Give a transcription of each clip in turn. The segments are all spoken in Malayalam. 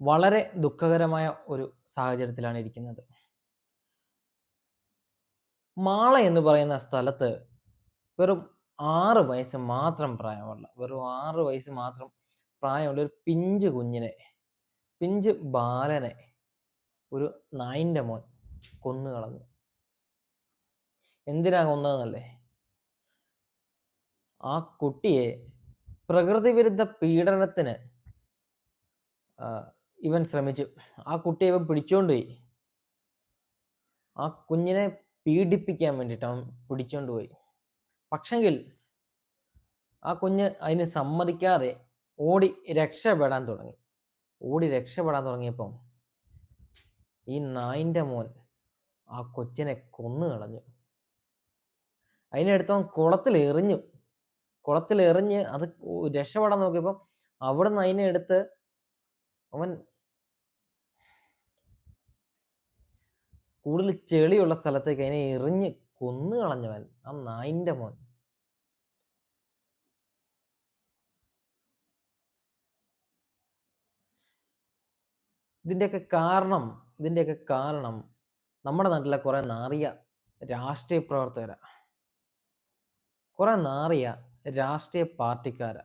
വളരെ ദുഃഖകരമായ ഒരു സാഹചര്യത്തിലാണ് ഇരിക്കുന്നത്. മാള എന്ന് പറയുന്ന സ്ഥലത്ത് വെറും ആറ് വയസ്സ് മാത്രം പ്രായമുള്ള വെറും ആറ് വയസ്സ് മാത്രം പ്രായമുള്ള ഒരു പിഞ്ച് കുഞ്ഞിനെ പിഞ്ച് ബാലനെ ഒരു നായിന്റെ മോൻ കൊന്നു കളഞ്ഞു. എന്തിനാ കൊന്നതെന്നല്ലേ? ആ കുട്ടിയെ പ്രകൃതിവിരുദ്ധ പീഡനത്തിന് ഇവൻ ശ്രമിച്ചു. ആ കുട്ടിയെ ഇവൻ പിടിച്ചോണ്ട് പോയി. ആ കുഞ്ഞിനെ പീഡിപ്പിക്കാൻ വേണ്ടിയിട്ട് അവൻ പിടിച്ചോണ്ട് പോയി. പക്ഷെങ്കിൽ ആ കുഞ്ഞ് അതിന് സമ്മതിക്കാതെ ഓടി രക്ഷപ്പെടാൻ തുടങ്ങി. ഓടി രക്ഷപ്പെടാൻ തുടങ്ങിയപ്പം ഈ നായിന്റെ മോൻ ആ കൊച്ചിനെ കൊന്നു കളഞ്ഞു. അതിനെടുത്തവൻ കുളത്തിൽ എറിഞ്ഞു. കുളത്തിൽ എറിഞ്ഞ് അത് രക്ഷപ്പെടാൻ നോക്കിയപ്പം അവിടുന്ന് അതിനെ എടുത്ത് അവൻ കൂടുതൽ ചെളിയുള്ള സ്ഥലത്തേക്ക് അതിനെ എറിഞ്ഞ് കൊന്നു കളഞ്ഞവൻ ആ നായിന്റെ മോൻ. ഇതിന്റെയൊക്കെ കാരണം ഇതിന്റെയൊക്കെ കാരണം നമ്മുടെ നാട്ടിലെ കുറേ നാറിയ രാഷ്ട്രീയ പ്രവർത്തകരാ. കുറേ നാറിയ രാഷ്ട്രീയ പാർട്ടിക്കാരാ.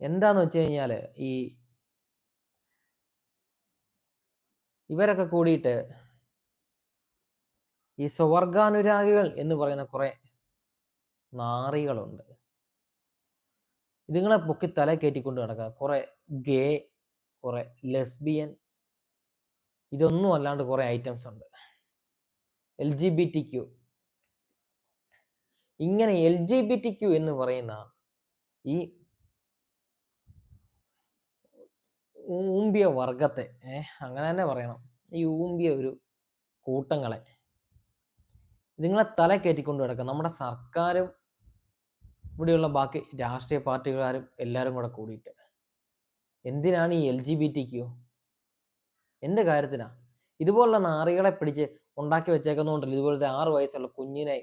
എന്താന്ന് വെച്ച് കഴിഞ്ഞാൽ ഈ ഇവരൊക്കെ കൂടിയിട്ട് ഈ സ്വർഗാനുരാഗികൾ എന്ന് പറയുന്ന കുറേ നാറികളുണ്ട്. ഇതുങ്ങളെ പൊക്കി തല കയറ്റിക്കൊണ്ട് നടക്കുക. കുറേ ഗേ കുറെ ലെസ്ബിയൻ ഇതൊന്നും അല്ലാണ്ട് കുറെ ഐറ്റംസ് ഉണ്ട്. L G B T Q ഇങ്ങനെ L G B T Q എന്ന് പറയുന്ന ഈ ഊമ്പിയ വർഗത്തെ അങ്ങനെ തന്നെ പറയണം. ഈ ഊമ്പിയ ഒരു കൂട്ടങ്ങളെ. നിങ്ങളെ തല കയറ്റിക്കൊണ്ട് കിടക്കുക നമ്മുടെ സർക്കാരും ഇവിടെയുള്ള ബാക്കി രാഷ്ട്രീയ പാർട്ടിക്കാരും എല്ലാവരും കൂടെ കൂടിയിട്ട്. എന്തിനാണ് ഈ L G B T Q എന്ത് കാര്യത്തിനാ? ഇതുപോലുള്ള നാറികളെ പിടിച്ച് ഉണ്ടാക്കി വെച്ചേക്കുന്നതുകൊണ്ടല്ലോ ഇതുപോലത്തെ ആറ് വയസ്സുള്ള കുഞ്ഞിനെ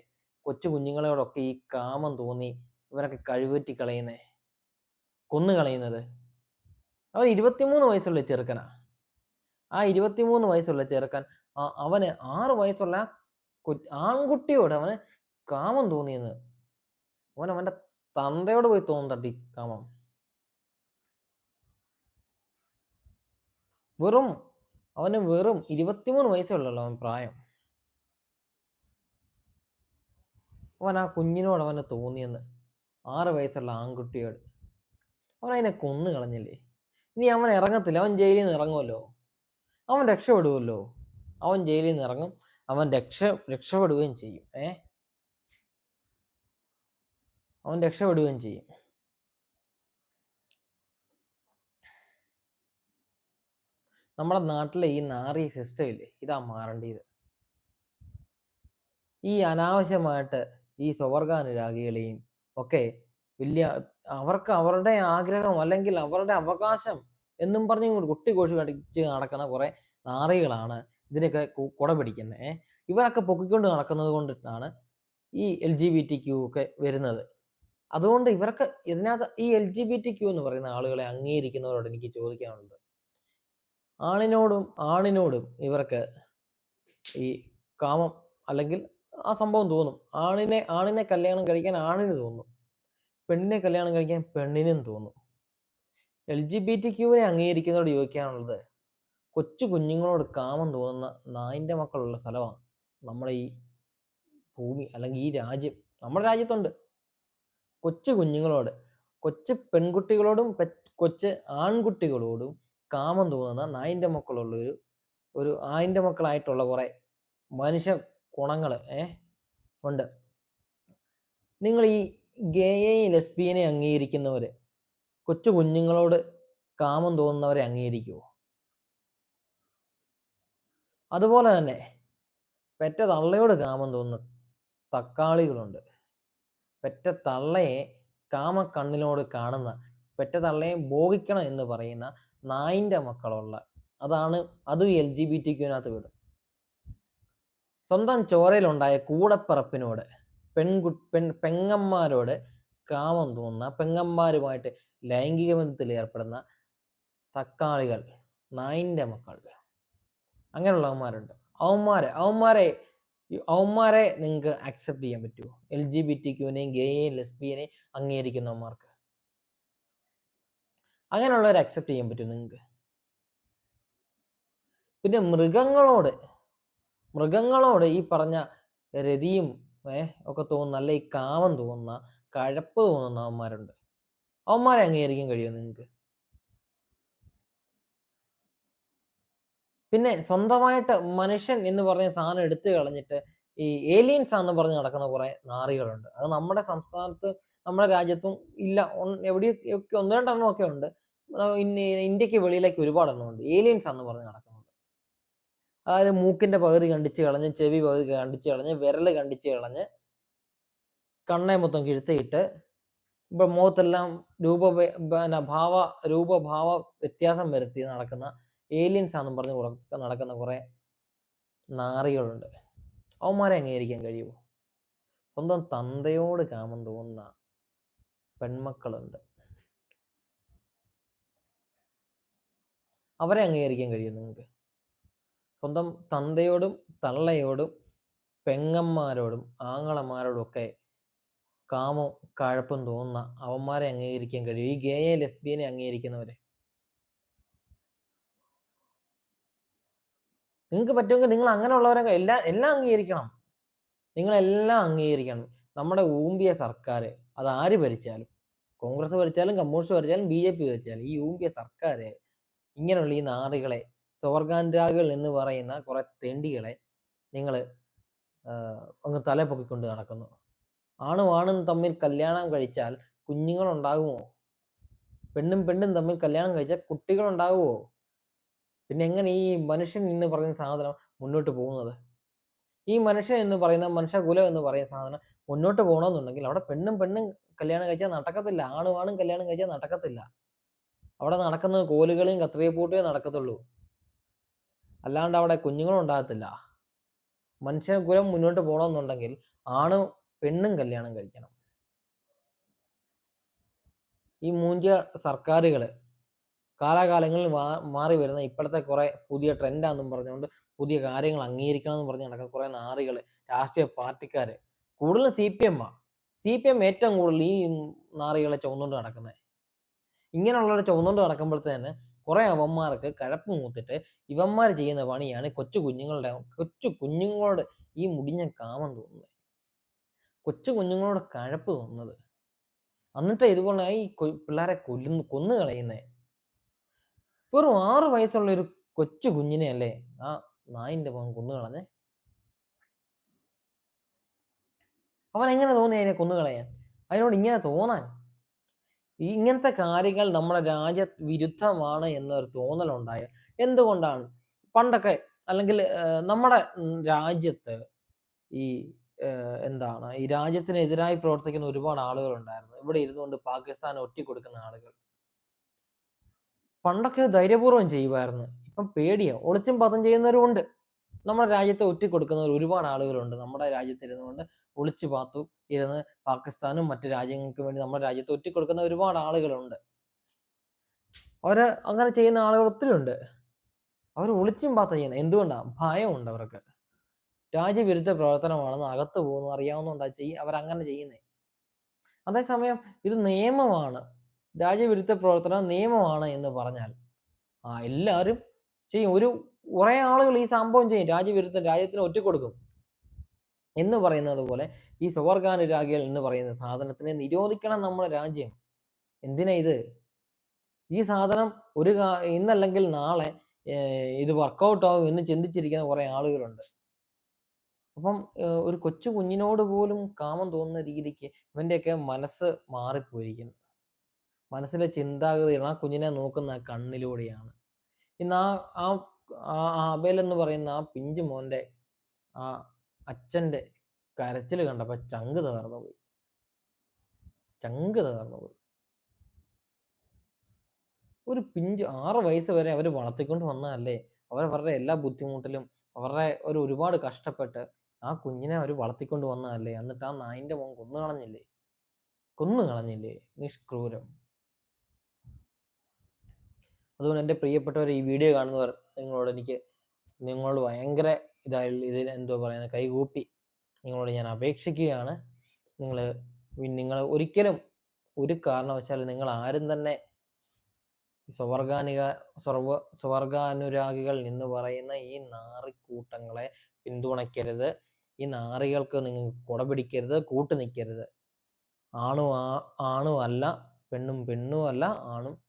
കൊച്ചു കുഞ്ഞുങ്ങളോടൊക്കെ ഈ കാമം തോന്നി ഇവരൊക്കെ കഴിവേറ്റി കളയുന്നേ കൊന്നു കളയുന്നത് അവൻ ഇരുപത്തിമൂന്ന് വയസ്സുള്ള ചെറുക്കനാ. ആ ഇരുപത്തിമൂന്ന് വയസ്സുള്ള ചെറുക്കൻ അവന് ആറ് വയസ്സുള്ള ആൺകുട്ടിയോട് അവന് കാമം തോന്നിയെന്ന്. അവൻ അവന്റെ തന്തയോട് പോയി തോന്നി കാമം. വെറും അവന് വെറും ഇരുപത്തിമൂന്ന് വയസ്സുള്ള അവൻ പ്രായം. അവൻ ആ കുഞ്ഞിനോട് അവന് തോന്നിയെന്ന് ആറ് വയസ്സുള്ള ആൺകുട്ടിയോട്. അവൻ അതിനെ കൊന്നു കളഞ്ഞില്ലേ? ഇനി അവൻ ഇറങ്ങത്തില്ല. അവൻ ജയിലിൽ നിന്ന് ഇറങ്ങുമല്ലോ അവൻ രക്ഷപ്പെടുമല്ലോ അവൻ ജയിലിൽ നിന്ന് ഇറങ്ങും. അവൻ രക്ഷ രക്ഷപ്പെടുകയും ചെയ്യും. ഏ? അവൻ രക്ഷപ്പെടുകയും ചെയ്യും. നമ്മുടെ നാട്ടിലെ ഈ നാറി സിസ്റ്റം ഇല്ലേ ഇതാ മാറേണ്ടത്. ഈ അനാവശ്യമായിട്ട് ഈ സ്വർഗാനുരാഗികളെയും ഒക്കെ വലിയ അവർക്ക് അവരുടെ ആഗ്രഹം അല്ലെങ്കിൽ അവരുടെ അവകാശം എന്നും പറഞ്ഞ് ഇങ്ങോട്ട് കുട്ടിഘോഷി കടിച്ച് നടക്കുന്ന കുറെ നാറികളാണ് ഇതിനൊക്കെ കുട പിടിക്കുന്നത് ഇവരൊക്കെ പൊക്കിക്കൊണ്ട് നടക്കുന്നത് കൊണ്ടിട്ടാണ് ഈ L G B T Q ഒക്കെ വരുന്നത്. അതുകൊണ്ട് ഇവരൊക്കെ ഇതിനകത്ത് ഈ L G B T Q എന്ന് പറയുന്ന ആളുകളെ അംഗീകരിക്കുന്നവരോട് എനിക്ക് ചോദിക്കാനുള്ളത് ആണിനോടും ആണിനോടും ഇവർക്ക് ഈ കാമം അല്ലെങ്കിൽ ആ സംഭവം തോന്നും. ആണിനെ ആണിനെ കല്യാണം കഴിക്കാൻ ആണിന് തോന്നും. പെണ്ണിനെ കല്യാണം കഴിക്കാൻ പെണ്ണിനും തോന്നും. എൽ ജി ബി ടി ക്യൂവിനെ അംഗീകരിക്കുന്നതോട് ചോദിക്കാനുള്ളത് കൊച്ചു കുഞ്ഞുങ്ങളോട് കാമം തോന്നുന്ന നായിന്റെ മക്കളുള്ള സ്ഥലമാണ് നമ്മുടെ ഈ ഭൂമി അല്ലെങ്കിൽ ഈ രാജ്യം. നമ്മുടെ രാജ്യത്തുണ്ട്. കൊച്ചു കുഞ്ഞുങ്ങളോട് കൊച്ചു പെൺകുട്ടികളോടും കൊച്ച് ആൺകുട്ടികളോടും കാമം തോന്നുന്ന നായിന്റെ മക്കളുള്ള ഒരു ഒരു ആയിന്റെ മക്കളായിട്ടുള്ള കുറേ മനുഷ്യ ഗുണങ്ങൾ ഏ ഉണ്ട്. നിങ്ങൾ ഈ ഗേയെയും ലെസ്ബിയനെ അംഗീകരിക്കുന്നവരെ കൊച്ചു കുഞ്ഞുങ്ങളോട് കാമം തോന്നുന്നവരെ അംഗീകരിക്കുമോ അതുപോലെ തന്നെ പെറ്റ തള്ളയോട് കാമം തോന്നുന്ന തക്കാളികളുണ്ട്. പെറ്റ തള്ളയെ കാമ കണ്ണിനോട് കാണുന്ന പെറ്റ തള്ളയെ ഭോഗിക്കണം എന്ന് പറയുന്ന നായിന്റെ മക്കളുള്ള അതാണ് അതും എൽ ജി ബി ടി ക്യൂവിനകത്ത് വിടും സ്വന്തം ചോരയിലുണ്ടായ കൂടപ്പിറപ്പിനോട് പെൺകു പെൺ പെങ്ങന്മാരോട് കാമം തോന്നുന്ന പെങ്ങന്മാരുമായിട്ട് ലൈംഗിക ബന്ധത്തിൽ ഏർപ്പെടുന്ന തക്കാളികൾ നായിന്റെ മക്കൾ അങ്ങനെയുള്ള അവന്മാരുണ്ട് അവന്മാരെ അവന്മാരെ അവന്മാരെ നിങ്ങൾക്ക് അക്സെപ്റ്റ് ചെയ്യാൻ പറ്റുമോ? എൽ ജി ബി ടി ക്യൂനെയും ഗേയെയും ലെസ്ബിയനെയും അംഗീകരിക്കുന്നവന്മാർക്ക്. അങ്ങനെയുള്ളവരെ അക്സെപ്റ്റ് ചെയ്യാൻ പറ്റുമോ നിങ്ങൾക്ക്? പിന്നെ മൃഗങ്ങളോട് മൃഗങ്ങളോട് ഈ പറഞ്ഞ രതിയും ഒക്കെ തോന്നുന്ന അല്ലെ ഈ കാമം തോന്നുന്ന കഴപ്പ് തോന്നുന്ന അവന്മാരുണ്ട്. അവന്മാരെ അംഗീകരിക്കാൻ കഴിയുമോ നിങ്ങൾക്ക് പിന്നെ സ്വന്തമായിട്ട് മനുഷ്യൻ എന്ന് പറഞ്ഞ സാധനം എടുത്തു കളഞ്ഞിട്ട് ഈ ഏലിയൻസ് ആണെന്ന് പറഞ്ഞ് നടക്കുന്ന കുറെ നാറികളുണ്ട്. അത് നമ്മുടെ സംസ്ഥാനത്ത് നമ്മുടെ രാജ്യത്തും ഇല്ല. എവിടെയൊക്കെ ഒന്ന് രണ്ടെണ്ണം ഒക്കെ ഉണ്ട് ഇന്ത്യയ്ക്ക് വെളിയിലേക്ക് ഒരുപാട് എണ്ണം ഉണ്ട്. ഏലിയൻസ് ആണെന്ന് പറഞ്ഞ് നടക്കുന്നത്. അതായത് മൂക്കിന്റെ പകുതി കണ്ടിച്ച് കളഞ്ഞ് ചെവി പകുതി കണ്ടിച്ച് കളഞ്ഞ് വിരൽ കണ്ടിച്ച് കളഞ്ഞ് കണ്ണേ മൊത്തം കിഴുത്തിയിട്ട് ഇപ്പൊ മുഖത്തെല്ലാം രൂപ പിന്നെ ഭാവ രൂപഭാവ വ്യത്യാസം വരുത്തി നടക്കുന്ന ഏലിയൻസ് ആണെന്ന് പറഞ്ഞ് നടക്കുന്ന കുറെ നാറികളുണ്ട്. അവന്മാരെ അംഗീകരിക്കാൻ കഴിയുമോ? സ്വന്തം തന്തയോട് കാമം തോന്നുന്ന പെൺമക്കളുണ്ട്. അവരെ അംഗീകരിക്കാൻ കഴിയും നിങ്ങൾക്ക്? സ്വന്തം തന്തയോടും തള്ളയോടും പെങ്ങന്മാരോടും ആങ്ങളമാരോടും ഒക്കെ കാമോ കഴപ്പും തോന്നുന്ന അവന്മാരെ അംഗീകരിക്കാൻ കഴിയും. ഈ ഗേയെ ലെസ്ബിയനെ അംഗീകരിക്കുന്നവരെ. നിങ്ങൾക്ക് പറ്റുമെങ്കിൽ നിങ്ങൾ അങ്ങനെയുള്ളവരെ എല്ലാ എല്ലാം അംഗീകരിക്കണം. നിങ്ങളെല്ലാം അംഗീകരിക്കണം. നമ്മുടെ ഊമ്പിയ സർക്കാർ അത് ആര് ഭരിച്ചാലും കോൺഗ്രസ് ഭരിച്ചാലും കമ്മ്യൂണിസ്റ്റ് ഭരിച്ചാലും ബി ജെ പി ഭരിച്ചാലും ഈ ഊമ്പിയ സർക്കാർ ഇങ്ങനെയുള്ള ഈ നാറികളെ സ്വർഗാനുരാഗികൾ എന്ന് പറയുന്ന കുറെ തെണ്ടികളെ നിങ്ങൾ അങ്ങ് തല പൊക്കിക്കൊണ്ട് നടക്കുന്നു. ആണും ആണും തമ്മിൽ കല്യാണം കഴിച്ചാൽ കുഞ്ഞുങ്ങൾ ഉണ്ടാകുമോ പെണ്ണും പെണ്ണും തമ്മിൽ കല്യാണം കഴിച്ചാൽ കുട്ടികൾ ഉണ്ടാകുമോ പിന്നെ എങ്ങനെ ഈ മനുഷ്യൻ എന്ന് പറയുന്ന സാധനം മുന്നോട്ട് പോകുന്നത്? ഈ മനുഷ്യൻ എന്ന് പറയുന്ന മനുഷ്യകുലം എന്ന് പറയുന്ന സാധനം മുന്നോട്ട് പോകണമെന്നുണ്ടെങ്കിൽ അവിടെ പെണ്ണും പെണ്ണും കല്യാണം കഴിച്ചാൽ നടക്കത്തില്ല. ആണും ആണും കല്യാണം കഴിച്ചാൽ നടക്കത്തില്ല. അവിടെ നടക്കുന്നത് കോലുകളെയും കത്രിയപ്പൂട്ടേ നടക്കത്തുള്ളൂ. അല്ലാണ്ട് അവിടെ കുഞ്ഞുങ്ങളും ഉണ്ടാകത്തില്ല. മനുഷ്യകുലം മുന്നോട്ട് പോകണമെന്നുണ്ടെങ്കിൽ ആണും പെണ്ണും കല്യാണം കഴിക്കണം. ഈ മൂഞ്ച സർക്കാരുകൾ കാലാകാലങ്ങളിൽ മാറി വരുന്ന ഇപ്പോഴത്തെ കുറേ പുതിയ ട്രെൻഡാണെന്നും പറഞ്ഞുകൊണ്ട് പുതിയ കാര്യങ്ങൾ അംഗീകരിക്കണം എന്ന് പറഞ്ഞ് നടക്കുന്ന കുറേ നാറികൾ രാഷ്ട്രീയ പാർട്ടിക്കാർ കൂടുതലും സി പി എം ആ സി പി എം ഏറ്റവും കൂടുതൽ ഈ നാറികളെ ചുവന്നുകൊണ്ട് നടക്കുന്നത് ഇങ്ങനെയുള്ളവരെ ചുവന്നുകൊണ്ട് നടക്കുമ്പോഴത്തേന് കുറെ അവന്മാർക്ക് കഴപ്പ് മൂത്തിട്ട് ഇവന്മാർ ചെയ്യുന്ന പണിയാണ് കൊച്ചു കുഞ്ഞുങ്ങളുടെ കൊച്ചു കുഞ്ഞുങ്ങളോട് ഈ മുടിഞ്ഞ കാമം തോന്നുന്നത്. കൊച്ചു കുഞ്ഞുങ്ങളോട് കഴപ്പ് തോന്നുന്നത്. എന്നിട്ട് ഇതുപോലെ ഈ പിള്ളേരെ കൊല്ലുന്നു കൊന്നു കളയുന്നേ. വെറും ആറ് വയസ്സുള്ള ഒരു കൊച്ചു കുഞ്ഞിനെ അല്ലേ ആ നായിന്റെ മോൻ കൊന്നു കളഞ്ഞേ? അവൻ എങ്ങനെ തോന്നി അതിനെ കൊന്നു കളയാൻ? അതിനോട് ഇങ്ങനെ തോന്നാൻ? ഇങ്ങനത്തെ കാര്യങ്ങൾ നമ്മുടെ രാജ്യ വിരുദ്ധമാണ് എന്നൊരു തോന്നലുണ്ടായ എന്തുകൊണ്ടാണ്? പണ്ടൊക്കെ അല്ലെങ്കിൽ നമ്മുടെ രാജ്യത്ത് ഈ എന്താണ് ഈ രാജ്യത്തിനെതിരായി പ്രവർത്തിക്കുന്ന ഒരുപാട് ആളുകൾ ഉണ്ടായിരുന്നു ഇവിടെ ഇരുന്നുകൊണ്ട് പാകിസ്ഥാൻ ഒറ്റിക്കൊടുക്കുന്ന ആളുകൾ. പണ്ടൊക്കെ ധൈര്യപൂർവം ചെയ്യുമായിരുന്നു. ഇപ്പം പേടിയാ. ഒളിച്ചും പതം ചെയ്യുന്നവരും ഉണ്ട് നമ്മുടെ രാജ്യത്തെ ഒറ്റിക്കൊടുക്കുന്നവർ ഒരുപാട് ആളുകളുണ്ട്. നമ്മുടെ രാജ്യത്തിരുന്നുകൊണ്ട് ഒളിച്ചു പാത്തു ഇരുന്ന് പാകിസ്ഥാനും മറ്റു രാജ്യങ്ങൾക്കും വേണ്ടി നമ്മുടെ രാജ്യത്തെ ഒറ്റിക്കൊടുക്കുന്ന ഒരുപാട് ആളുകളുണ്ട്. അവർ അങ്ങനെ ചെയ്യുന്ന ആളുകൾ ഒത്തിരി ഉണ്ട്. അവർ ഒളിച്ചും പാത്ത ചെയ്യുന്നത്. എന്തുകൊണ്ടാണ് ഭയമുണ്ട് അവർക്ക്. രാജ്യവിരുദ്ധ പ്രവർത്തനമാണെന്ന് അകത്ത് പോകുന്നു അറിയാവുന്നതുകൊണ്ടാണ് ചെയ്യ അവരങ്ങനെ ചെയ്യുന്നേ. അതേസമയം ഇത് നിയമമാണ്. രാജ്യവിരുദ്ധ പ്രവർത്തനം നിയമമാണ് എന്ന് പറഞ്ഞാൽ ആ എല്ലാവരും ചെയ്യും. ഒരു കുറെ ആളുകൾ ഈ സംഭവം ചെയ്യും. രാജ്യവിരുദ്ധം രാജ്യത്തിന് ഒറ്റക്കൊടുക്കും എന്ന് പറയുന്നത് പോലെ ഈ സ്വവർഗാനുരാഗികൾ എന്ന് പറയുന്ന സാധനത്തിനെ നിരോധിക്കണം നമ്മുടെ രാജ്യം. എന്തിനാ ഇത്? ഈ സാധനം ഒരു ഇന്നല്ലെങ്കിൽ നാളെ ഇത് വർക്കൗട്ട് ആവും എന്ന് ചിന്തിച്ചിരിക്കുന്ന കുറെ ആളുകളുണ്ട്. അപ്പം ഒരു കൊച്ചു കുഞ്ഞിനോട് പോലും കാമം തോന്നുന്ന രീതിക്ക് ഇവന്റെയൊക്കെ മനസ്സ് മാറിപ്പോയിരിക്കുന്നു. മനസ്സിലെ ചിന്താഗതികൾ ആ കുഞ്ഞിനെ നോക്കുന്ന കണ്ണിലൂടെയാണ്. ഇന്ന് ആ ആ അബേൽ എന്ന് പറയുന്ന ആ പിഞ്ചു മോന്റെ ആ അച്ഛന്റെ കരച്ചിൽ കണ്ടപ്പോൾ ചങ്ക് തകർന്നു പോയി. ചങ്ക് തകർന്നു പോയി. ഒരു പിഞ്ച് ആറ് വയസ്സ് വരെ അവർ വളർത്തിക്കൊണ്ട് വന്നതല്ലേ? അവരവരുടെ എല്ലാ ബുദ്ധിമുട്ടിലും അവരുടെ ഒരു ഒരുപാട് കഷ്ടപ്പെട്ട് ആ കുഞ്ഞിനെ അവർ വളർത്തിക്കൊണ്ട് വന്നതല്ലേ? എന്നിട്ട് ആ നായിന്റെ മോൻ കൊന്നു കളഞ്ഞില്ലേ? കൊന്നു കളഞ്ഞില്ലേ? നിഷ്ക്രൂരം. അതുകൊണ്ട് എന്റെ പ്രിയപ്പെട്ടവർ ഈ വീഡിയോ കാണുന്നവർ നിങ്ങളോട് എനിക്ക് നിങ്ങളോട് ഭയങ്കര ഇതായി ഇതിൽ എന്തോ പറയുന്നത് കൈകൂപ്പി. നിങ്ങളോട് ഞാൻ അപേക്ഷിക്കുകയാണ്. നിങ്ങൾ നിങ്ങൾ ഒരിക്കലും ഒരു കാരണവശാലും നിങ്ങൾ ആരും തന്നെ സ്വവർഗാനിക സ്വർവ സ്വർഗാനുരാഗികൾ എന്ന് പറയുന്ന ഈ നാറിക്കൂട്ടങ്ങളെ പിന്തുണയ്ക്കരുത്. ഈ നാറികൾക്ക് നിങ്ങൾ കുട പിടിക്കരുത് കൂട്ടു നിൽക്കരുത് ആണും ആ ആണും അല്ല പെണ്ണും പെണ്ണും അല്ല ആണും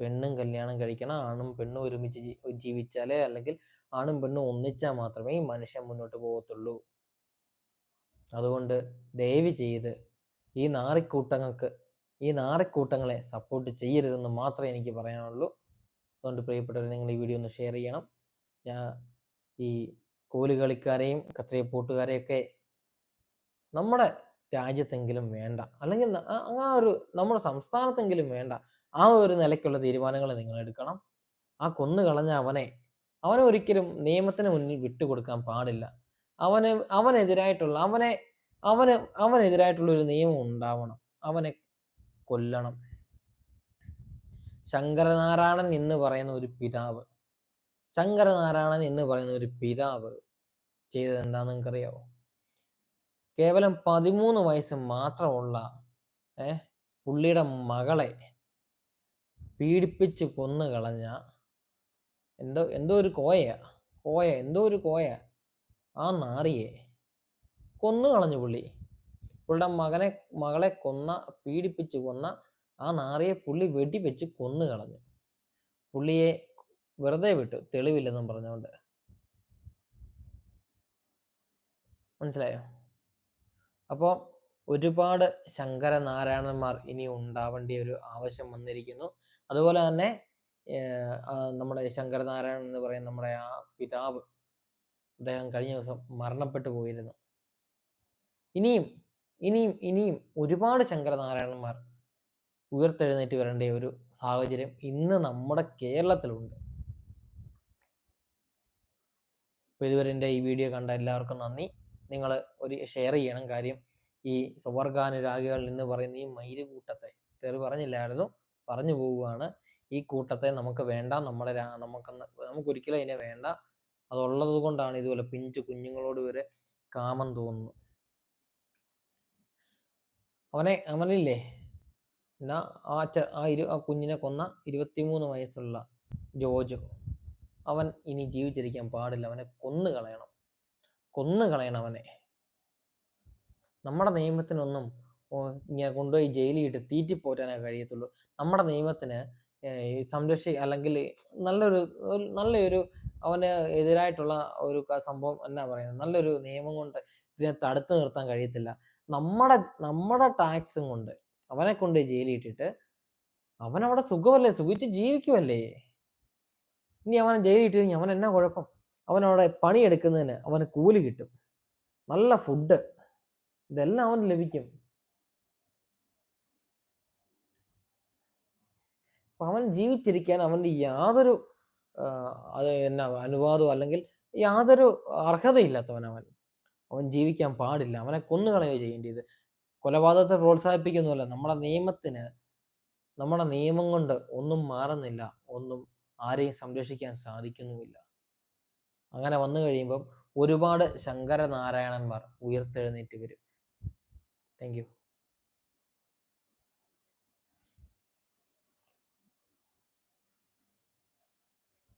പെണ്ണും കല്യാണം കഴിക്കണം ആണും പെണ്ണും ഒരുമിച്ച് ജീവിച്ചാലേ അല്ലെങ്കിൽ ആണും പെണ്ണും ഒന്നിച്ചാൽ മാത്രമേ മനുഷ്യൻ മുന്നോട്ട് പോകത്തുള്ളൂ. അതുകൊണ്ട് ദയവ് ചെയ്ത് ഈ നാറിക്കൂട്ടങ്ങൾക്ക് ഈ നാറിക്കൂട്ടങ്ങളെ സപ്പോർട്ട് ചെയ്യരുതെന്ന് മാത്രമേ എനിക്ക് പറയാനുള്ളൂ. അതുകൊണ്ട് പ്രിയപ്പെട്ടവർ നിങ്ങൾ ഈ വീഡിയോ ഒന്ന് ഷെയർ ചെയ്യണം. ഞാൻ ഈ കോലുകളിക്കാരെയും കത്രിയപ്പൂട്ടുകാരെയൊക്കെ നമ്മുടെ രാജ്യത്തെങ്കിലും വേണ്ട. അല്ലെങ്കിൽ ആ ഒരു നമ്മുടെ സംസ്ഥാനത്തെങ്കിലും വേണ്ട. ആ ഒരു നിലയ്ക്കുള്ള തീരുമാനങ്ങൾ നിങ്ങൾ എടുക്കണം. ആ കൊന്നു കളഞ്ഞ അവനെ അവനെ ഒരിക്കലും നിയമത്തിന് മുന്നിൽ വിട്ടുകൊടുക്കാൻ പാടില്ല. അവന് അവനെതിരായിട്ടുള്ള അവനെ അവന് അവനെതിരായിട്ടുള്ള ഒരു നിയമം ഉണ്ടാവണം. അവനെ കൊല്ലണം. ശങ്കരനാരായണൻ എന്ന് പറയുന്ന ഒരു പിതാവ് ശങ്കരനാരായണൻ എന്ന് പറയുന്ന ഒരു പിതാവ് ചെയ്തത് എന്താണെന്ന് നിങ്ങൾക്കറിയാവോ? കേവലം പതിമൂന്ന് വയസ്സ് മാത്രമുള്ള ഏഹ് പുള്ളിയുടെ മകളെ പീഡിപ്പിച്ച് കൊന്നു കളഞ്ഞ എന്തോ എന്തോ ഒരു കോയ കോയ എന്തോ ഒരു കോയ. ആ നാറിയെ കൊന്നു കളഞ്ഞു പുള്ളി. പുള്ളിയുടെ മകനെ മകളെ കൊന്ന പീഡിപ്പിച്ച് കൊന്ന ആ നാറിയെ പുള്ളി വെടിവെച്ച് കൊന്നു കളഞ്ഞു പുള്ളിയെ വെറുതെ വിട്ടു തെളിവില്ലെന്നും പറഞ്ഞുകൊണ്ട്. മനസ്സിലായോ? അപ്പോൾ ഒരുപാട് ശങ്കരനാരായണന്മാർ ഇനി ഉണ്ടാവേണ്ട ഒരു ആവശ്യം വന്നിരിക്കുന്നു. അതുപോലെ തന്നെ നമ്മുടെ ശങ്കരനാരായണൻ എന്ന് പറയുന്ന നമ്മുടെ ആ പിതാവ് അദ്ദേഹം കഴിഞ്ഞ ദിവസം മരണപ്പെട്ടു പോയിരുന്നു. ഇനിയും ഇനിയും ഇനിയും ഒരുപാട് ശങ്കരനാരായണന്മാർ ഉയർത്തെഴുന്നേറ്റ് വരേണ്ട ഒരു സാഹചര്യം ഇന്ന് നമ്മുടെ കേരളത്തിലുണ്ട്. അപ്പോൾ ഇതുവരെ എന്റെ ഈ വീഡിയോ കണ്ട എല്ലാവർക്കും നന്ദി. നിങ്ങൾ ഒരു ഷെയർ ചെയ്യണം കാര്യം ഈ സ്വർഗാനുരാഗികൾ എന്ന് പറയുന്ന ഈ മയിലുകൂട്ടത്തെ. തെറി പറഞ്ഞില്ലായിരുന്നു. പറഞ്ഞു പോവുകയാണ്. ഈ കൂട്ടത്തെ നമുക്ക് വേണ്ട നമ്മുടെ നമുക്ക് നമുക്കൊരിക്കലും അതിനെ വേണ്ട. അതുള്ളത് കൊണ്ടാണ് ഇതുപോലെ പിഞ്ചു കുഞ്ഞുങ്ങളോട് വരെ കാമം തോന്നുന്നു അവനെ അവനില്ലേ? എന്നാ ആ ച ആ ഇരു ആ കുഞ്ഞിനെ കൊന്ന ഇരുപത്തിമൂന്ന് വയസ്സുള്ള ജോജോ. അവൻ ഇനി ജീവിച്ചിരിക്കാൻ പാടില്ല. അവനെ കൊന്നു കളയണം. കൊന്നു കളയണം അവനെ. നമ്മുടെ നിയമത്തിനൊന്നും ഇങ്ങനെ കൊണ്ടുപോയി ജയിലിൽ ഇട്ട് തീറ്റിപ്പോറ്റാനേ കഴിയത്തുള്ളൂ. നമ്മുടെ നിയമത്തിന് സംരക്ഷി അല്ലെങ്കിൽ നല്ലൊരു നല്ലൊരു അവന് എതിരായിട്ടുള്ള ഒരു സംഭവം എന്നാ പറയുന്നത്? നല്ലൊരു നിയമം കൊണ്ട് ഇതിനെ തടുത്തു നിർത്താൻ കഴിയത്തില്ല. നമ്മുടെ നമ്മുടെ ടാക്സും കൊണ്ട് അവനെ കൊണ്ട് ജയിലിൽ ഇട്ടിട്ട് അവൻ അവിടെ സുഖമല്ലേ? സുഖിച്ച് ജീവിക്കുമല്ലേ ഇനി അവനെ ജയിലിൽ ഇട്ട് കഴിഞ്ഞാൽ അവൻ എന്നാ കുഴപ്പം? അവൻ അവിടെ പണിയെടുക്കുന്നതിന് അവന് കൂലി കിട്ടും. നല്ല ഫുഡ്. ഇതെല്ലാം അവന് ലഭിക്കും. അവൻ ജീവിച്ചിരിക്കാൻ അവന്റെ യാതൊരു അത് എന്നാ അനുവാദവും അല്ലെങ്കിൽ യാതൊരു അർഹതയില്ലാത്തവൻ അവൻ. ജീവിക്കാൻ പാടില്ല. അവനെ കൊന്നുകളയോ ചെയ്യേണ്ടത് കൊലപാതകത്തെ പ്രോത്സാഹിപ്പിക്കുന്നുമല്ല നമ്മുടെ നിയമത്തിന് നമ്മുടെ നിയമം കൊണ്ട് ഒന്നും മാറുന്നില്ല. ഒന്നും ആരെയും സംരക്ഷിക്കാൻ സാധിക്കുന്നുമില്ല. അങ്ങനെ വന്നു കഴിയുമ്പം ഒരുപാട് ശങ്കരനാരായണന്മാർ ഉയർത്തെഴുന്നേറ്റ് വരും. താങ്ക്